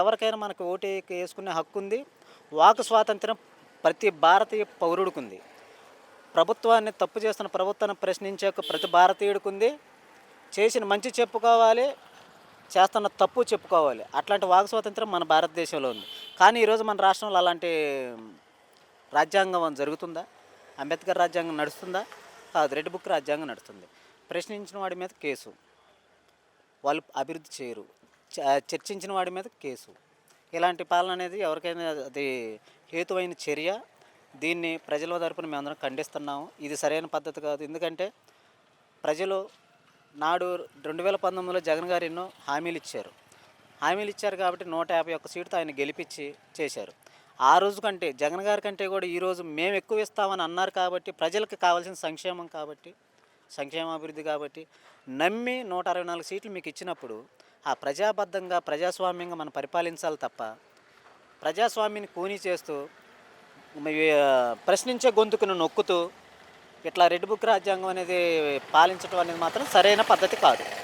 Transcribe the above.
ఎవరికైనా మనకు ఓటు వేసుకునే హక్కు ఉంది. వాక్ స్వాతంత్రం ప్రతి భారతీయ పౌరుడికి ఉంది ప్రభుత్వాన్ని తప్పు చేస్తున్న ప్రభుత్వాన్ని ప్రశ్నించే ప్రతి భారతీయుడికి ఉంది చేసిన మంచి చెప్పుకోవాలి చేస్తున్న తప్పు చెప్పుకోవాలి. అట్లాంటి వాక్ స్వాతంత్రం మన భారతదేశంలో ఉంది. కానీ ఈరోజు మన రాష్ట్రంలో అలాంటి రాజ్యాంగం జరుగుతుందా? అంబేద్కర్ రాజ్యాంగం నడుస్తుందా? కాదు రెడ్ బుక్ రాజ్యాంగం నడుస్తుంది. ప్రశ్నించిన వాడి మీద కేసు. వాళ్ళు అభివృద్ధి చేయరు. చర్చించిన వాడి మీద కేసు. ఇలాంటి పాలన అనేది ఎవరికైనా అది హేతువైన చర్య. దీన్ని ప్రజల తరపున మేమందరం ఖండిస్తున్నాము. ఇది సరైన పద్ధతి కాదు. ఎందుకంటే ప్రజలు నాడు రెండు వేల పంతొమ్మిదిలో జగన్ గారు ఎన్నో హామీలు ఇచ్చారు. హామీలు ఇచ్చారు కాబట్టి నూట యాభై ఒక్క సీటుతో ఆయన గెలిపించి చేశారు. ఆ రోజు కంటే జగన్ గారి కంటే కూడా ఈరోజు మేము ఎక్కువ ఇస్తామని అన్నారు కాబట్టి ప్రజలకు కావాల్సిన సంక్షేమం కాబట్టి సంక్షేమాభివృద్ధి కాబట్టి నమ్మి నూట అరవై నాలుగు సీట్లు మీకు ఇచ్చినప్పుడు ఆ ప్రజాబద్ధంగా ప్రజాస్వామ్యంగా మనం పరిపాలించాలి తప్ప ప్రజాస్వామ్యాన్ని కూని చేస్తూ మీ, ప్రశ్నించే గొంతుకును నొక్కుతూ ఇట్లా రెడ్ బుక్ రాజ్యాంగం అనేది పాలించడం అనేది మాత్రం సరైన పద్ధతి కాదు.